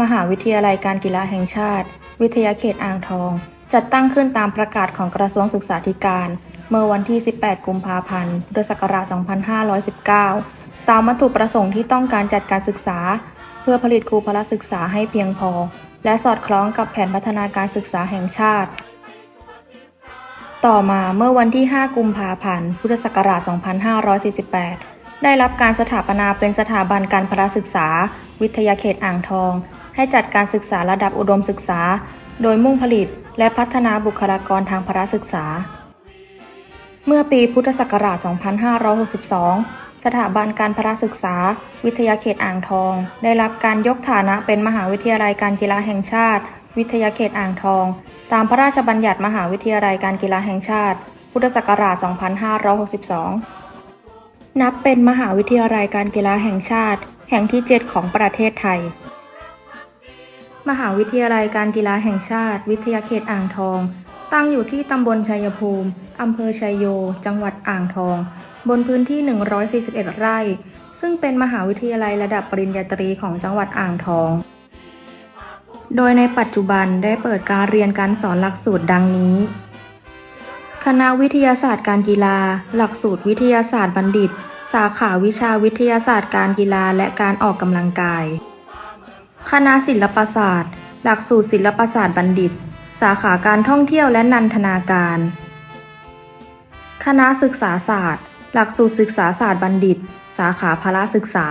มหาวิทยาลัยการกีฬาแห่งชาติ วิทยาเขตอ่างทอง จัดตั้งขึ้นตามประกาศของกระทรวงศึกษาธิการ เมื่อวันที่ 18 กุมภาพันธ์พุทธศักราช 2519 ตามวัตถุประสงค์ที่ต้องการจัดการศึกษา เพื่อผลิตครูพละศึกษาให้เพียงพอ และสอดคล้องกับแผนพัฒนาการศึกษาแห่งชาติ ต่อมาเมื่อวันที่ 5 กุมภาพันธ์ พุทธศักราช 2548 ได้รับการสถาปนาเป็นสถาบันการพละศึกษา วิทยาเขตอ่างทอง ให้จัดการศึกษาระดับอุดมศึกษา โดยมุ่งผลิตและพัฒนาบุคลากรทางพละศึกษา เมื่อปีพุทธศักราช 2562 สถาบันการพละศึกษา วิทยาเขตอ่างทอง ได้รับการยกฐานะเป็นมหาวิทยาลัยการกีฬาแห่งชาติ วิทยาเขตอ่างทอง ตามพระราชบัญญัติมหาวิทยาลัยการกีฬาแห่งชาติ พุทธศักราช 2562 นับเป็นมหาวิทยาลัยการกีฬาแห่งชาติ แห่งที่ 7 ของประเทศไทย มหาวิทยาลัยการกีฬาแห่งชาติ วิทยาเขตอ่างทอง ตั้งอยู่ที่ตำบลชัยภูมิ อำเภอชัยโย จังหวัดอ่างทอง บนพื้นที่ 141 ไร่ ซึ่งเป็นมหาวิทยาลัยระดับปริญญาตรีของจังหวัดอ่างทอง โดยในปัจจุบันได้เปิดการเรียนการสอนหลักสูตรดังนี้ คณะวิทยาศาสตร์การกีฬา หลักสูตรวิทยาศาสตร์บัณฑิต สาขาวิชาวิทยาศาสตร์การกีฬาและการออกกำลังกาย คณะศิลปศาสตร์ หลักสูตรศิลปศาสตร์บัณฑิต สาขาการท่องเที่ยวและนันทนาการ คณะศึกษาศาสตร์ หลักสูตรศึกษาศาสตร์บัณฑิต สาขาพละศึกษา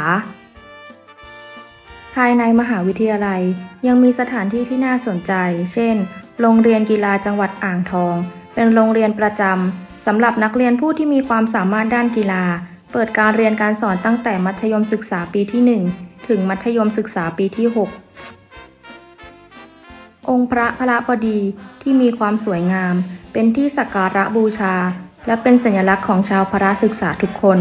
ภายในมหาวิทยาลัยยังมีสถานที่ที่น่าสนใจ เช่น โรงเรียนกีฬาจังหวัดอ่างทอง เป็นโรงเรียนประจำสำหรับนักเรียนผู้ที่มีความสามารถด้านกีฬา เปิดการเรียนการสอนตั้งแต่มัธยมศึกษาปีที่ 1 ถึงมัธยมศึกษาปีที่ 6 องค์พระพระบดีที่มีความสวยงาม เป็นที่สักการะบูชา และเป็นสัญลักษณ์ของชาวพระศึกษาทุกคน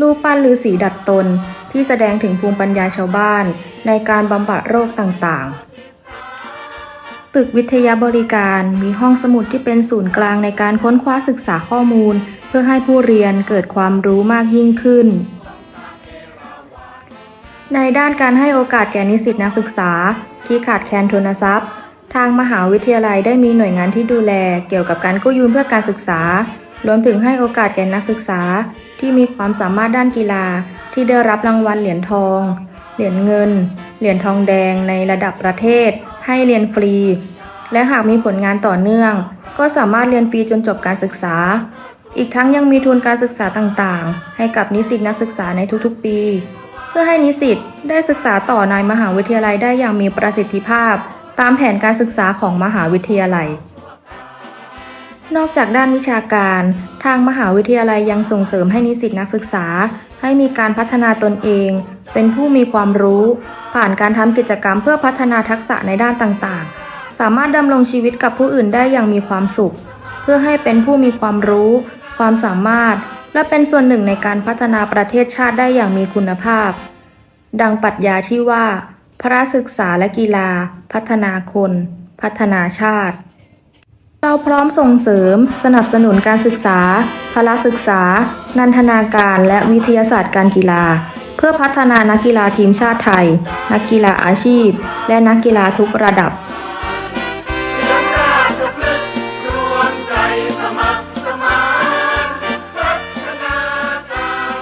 รูปปั้นฤาษีดัดตนที่แสดงถึงภูมิปัญญาชาวบ้านในการบำบัดโรคต่างๆตึกวิทยาบริการมีห้องสมุดที่เป็นศูนย์กลางในการค้นคว้าศึกษาข้อมูล เพื่อให้ผู้เรียนเกิดความรู้มากยิ่งขึ้น ในด้านการให้โอกาสแก่นิสิตนักศึกษา ที่ขาดแคลนทุนทรัพย์ ทางมหาวิทยาลัยได้มีหน่วยงานที่ดูแลเกี่ยวกับการกู้ยืมเพื่อการศึกษารวมถึงให้โอกาสแก่นักศึกษา ที่มีความสามารถด้านกีฬา ที่ได้รับรางวัลเหรียญทอง เหรียญเงิน เหรียญทองแดงในระดับประเทศ ให้เรียนฟรี และหากมีผลงานต่อเนื่อง ก็สามารถเรียนฟรีจนจบการศึกษา อีกทั้งยังมีทุนการศึกษาต่างๆ ให้กับนิสิตนักศึกษาในทุกๆ ปี เพื่อให้นิสิตได้ศึกษาต่อในมหาวิทยาลัยได้อย่างมีประสิทธิภาพ ตามแผนการศึกษาของมหาวิทยาลัย นอกจากด้านวิชาการ ทางมหาวิทยาลัยยังส่งเสริมให้นิสิตนักศึกษา ให้มีการพัฒนาตนเอง เป็นผู้มีความรู้ ผ่านการทำกิจกรรมเพื่อพัฒนาทักษะในด้านต่างๆ สามารถดำรงชีวิตกับผู้อื่นได้อย่างมีความสุข เพื่อให้เป็นผู้มีความรู้ ความสามารถ และเป็นส่วนหนึ่งในการพัฒนาประเทศชาติได้อย่างมีคุณภาพ ดังปรัชญาที่ว่า พระศึกษาและกีฬา พัฒนาคน พัฒนาชาติ เราพร้อมส่งเสริม สนับสนุนการศึกษา พละศึกษา นันทนาการและวิทยาศาสตร์การกีฬา เพื่อพัฒนานักกีฬาทีมชาติไทย นักกีฬาอาชีพ และนักกีฬาทุกระดับ